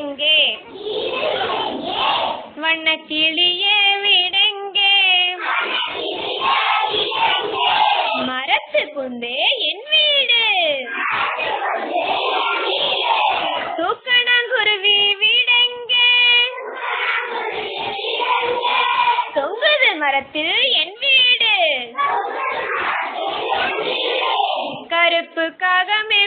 வீடெங்கே? வண்ண கிளியே வீடெங்கே? மரத்து குந்தே என் வீடு. தூக்கணாங்குருவி வீடெங்கே? தொங்குது மரத்தில் என் வீடு. கருப்பு காகமே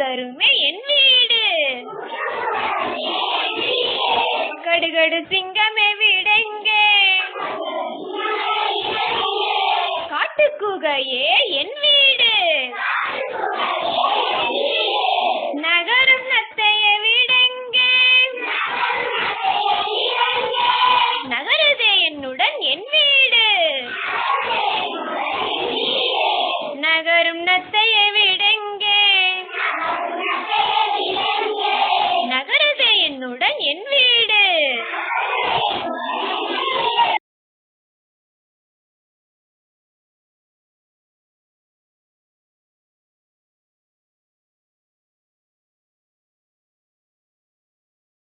தருமே என் வீடு. கடுகடு சிங்கமே வீடெங்கே. காட்டுக்குகையே என் வீடு Saturday.